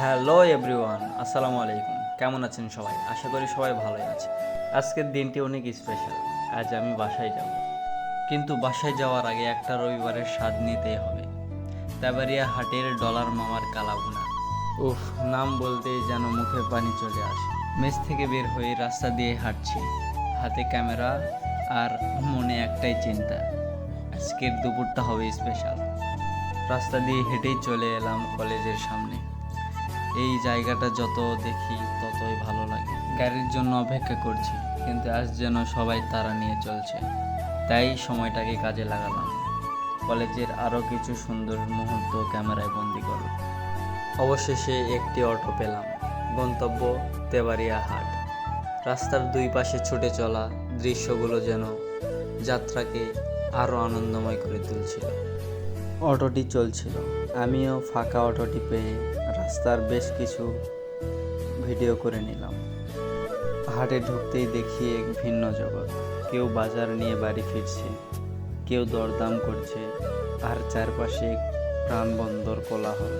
Hello everyone, আসসালামু আলাইকুম। কেমন আছেন সবাই? আশা করি সবাই ভালোই আছে। আজকের দিনটি অনেক স্পেশাল আজ আমি বাসায় যাব। কিন্তু বাসায় যাওয়ার আগে একটা রবিবারের স্বাদ নিতেই হবে। তাবারিয়া হাটের ডলার মামার কালাভুনা। উফ, নাম বলতেই যেন মুখে পানি চলে আসে। মেস থেকে বের হয়ে রাস্তা দিয়ে হাঁটছি। হাতে ক্যামেরা আর মনে একটাই চিন্তা, আজকের দুপুরটা হবে স্পেশাল রাস্তা দিয়ে হেঁটেই চলে এলাম কলেজের সামনে। এই জায়গাটা যত দেখি ততই ভালো লাগে। গাড়ির জন্য অপেক্ষা করছি, কিন্তু আজ যেন সবাই তারা নিয়ে চলছে। তাই সময়টাকে কাজে লাগালাম। কলেজের আরও কিছু সুন্দর মুহূর্ত ক্যামেরায় বন্দি করল অবশেষে একটি অটো পেলাম। গন্তব্য তেবারিয়া হাট। রাস্তার দুই পাশে ছুটে চলা দৃশ্যগুলো যেন যাত্রাকে আরও আনন্দময় করে তুলছিল। অটোটি চলছিল। আমিও ফাঁকা অটোটি পেয়ে রাস্তার বেশ কিছু ভিডিও করে নিলাম। হাটে ঢুকতেই দেখি এক ভিন্ন জগৎ। কেউ বাজার নিয়ে বাড়ি ফিরছে, কেউ দরদাম করছে, আর চারপাশে প্রাণবন্দর কোলাহল।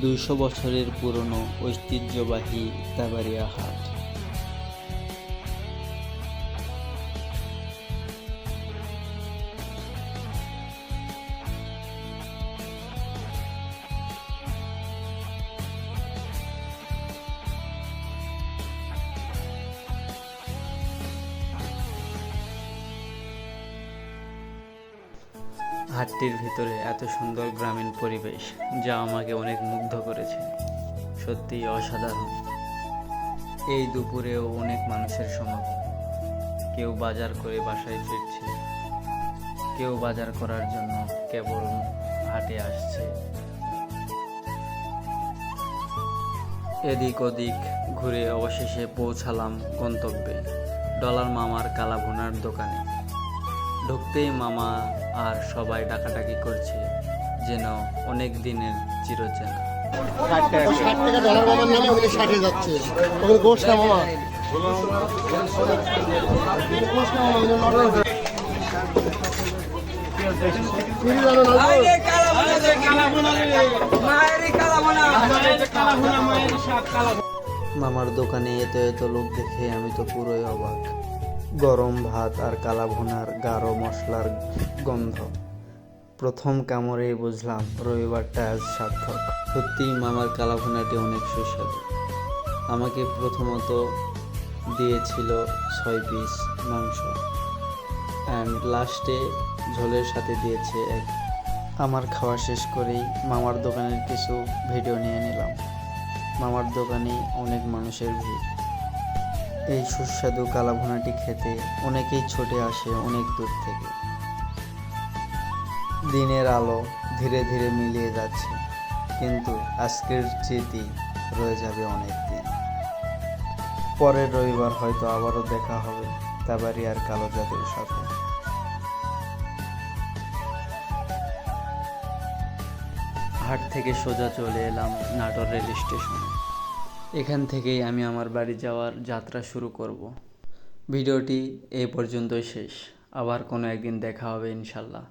দুইশো বছরের পুরনো ঐতিহ্যবাহী তাবারিয়া হাট। হাটটির ভিতরে এত সুন্দর গ্রামীণ পরিবেশ যা আমাকে অনেক মুগ্ধ করেছে। সত্যি অসাধারণ। এই দুপুরেও অনেক মানুষের সমাগম। কেউ বাজার করে বাসায় ফিরছে। কেউ বাজার করার জন্য কেবল হাটে আসছে। এদিক ওদিক ঘুরে অবশেষে পৌঁছালাম গন্তব্যে, ডলার মামার কালাভুনার দোকানে। ঢুকতেই মামা আর সবাই ডাকাডাকি করছে, যেন অনেক দিনের চিরচেনা। যাচ্ছে মামার দোকানে এত এত লোক দেখে আমি তো পুরোই অবাক। গরম ভাত আর কালা ভুনার গাঢ় মশলার গন্ধ। প্রথম কামড়েই বুঝলাম রবিবারটা আজ সার্থক। সত্যিই মামার কালা ভুনাটি অনেক সুস্বাদু। আমাকে প্রথমত দিয়েছিল ছয় পিস মাংস অ্যান্ড লাস্টে ঝোলের সাথে দিয়েছে এক। আমার খাওয়া শেষ করেই মামার দোকানের কিছু ভিডিও নিয়ে নিলাম। মামার দোকানে অনেক মানুষের ভিড়। এই সুস্বাদু কালাভুনাটি খেতে অনেকেই ছুটে আসে অনেক দূর থেকে। দিনের আলো ধীরে ধীরে মিলিয়ে যাচ্ছে, কিন্তু আজকের স্মৃতি রয়ে যাবে অনেক দিন পরের রবিবার হয়তো আবারও দেখা হবে তাবারি আর কালো জাদুর সাথে। হাট থেকে সোজা চলে এলাম নাটোর রেল স্টেশনে। এখান থেকেই আমি আমার বাড়ি যাওয়ার যাত্রা শুরু করব। ভিডিওটি এ পর্যন্তই শেষ। আবার কোনো একদিন দেখা হবে ইনশাল্লাহ।